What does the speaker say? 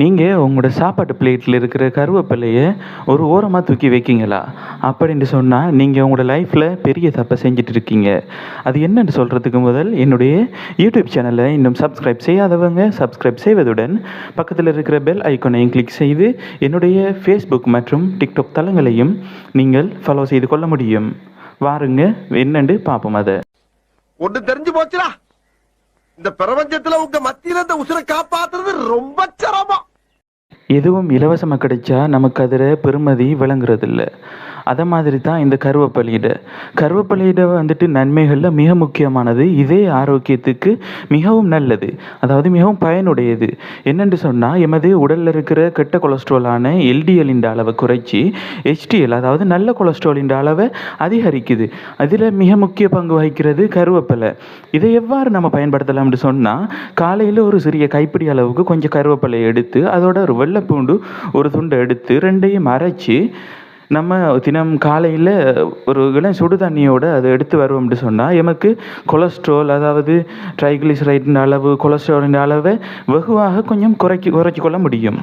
நீங்கள் உங்களோட சாப்பாட்டு பிளேட்டில் இருக்கிற கருவேப்பிலையை ஒரு ஓரமாக தூக்கி வைக்கிங்களா? அப்படின்னு சொன்னால் நீங்கள் உங்களோட லைஃப்பில் பெரிய தப்பை செஞ்சுட்டு இருக்கீங்க. அது என்னன்னு சொல்கிறதுக்கு முதல் என்னுடைய யூடியூப் சேனலை இன்னும் சப்ஸ்கிரைப் செய்யாதவங்க சப்ஸ்கிரைப் செய்வதுடன் பக்கத்தில் இருக்கிற பெல் ஐக்கோனையும் கிளிக் செய்து என்னுடைய ஃபேஸ்புக் மற்றும் டிக்டாக் தளங்களையும் நீங்கள் ஃபாலோ செய்து கொள்ள முடியும். வாருங்க என்னண்டு பார்ப்போம் அதை. ஒன்று தெரிஞ்சு போச்சுடா. இந்த பிரபஞ்சத்துல உங்க மத்தியில இந்த உசுரை காப்பாத்துறது ரொம்ப சிரமம். எதுவும் இலவசமாக கிடைச்சா நமக்கு அதில் பெருமதி விளங்குறதில்ல. அதை மாதிரி தான் இந்த கருவேப்பிலையிட கருவேப்பிலையிட வந்துட்டு நன்மைகளில் மிக முக்கியமானது இதே ஆரோக்கியத்துக்கு மிகவும் நல்லது. அதாவது மிகவும் பயனுடையது. என்னென்று சொன்னால் எமது உடலில் இருக்கிற கெட்ட கொலஸ்ட்ராலான எல்டிஎல்லின் அளவை குறைச்சி ஹெச்டிஎல் அதாவது நல்ல கொலஸ்ட்ராலின் அளவை அதிகரிக்குது. அதில் மிக முக்கிய பங்கு வகிக்கிறது கருவேப்பிலை. இதை எவ்வாறு நம்ம பயன்படுத்தலாம்னு சொன்னால் காலையில் ஒரு சிறிய கைப்பிடி அளவுக்கு கொஞ்சம் கருவேப்பிலையை எடுத்து அதோட ஒரு வெள்ளைப்பூண்டு ஒரு துண்டை எடுத்து ரெண்டையும் அரைச்சி நம்ம தினம் காலையில் ஒரு இளம் சுடு தண்ணியோடு அதை எடுத்து வருவோம்னு சொன்னால் எமக்கு கொலஸ்ட்ரால் அதாவது ட்ரைகிளிசரைடின் அளவு கொலஸ்ட்ராலின் அளவை வெகுவாக கொஞ்சம் குறைச்சி குறைச்சி கொள்ள முடியும்.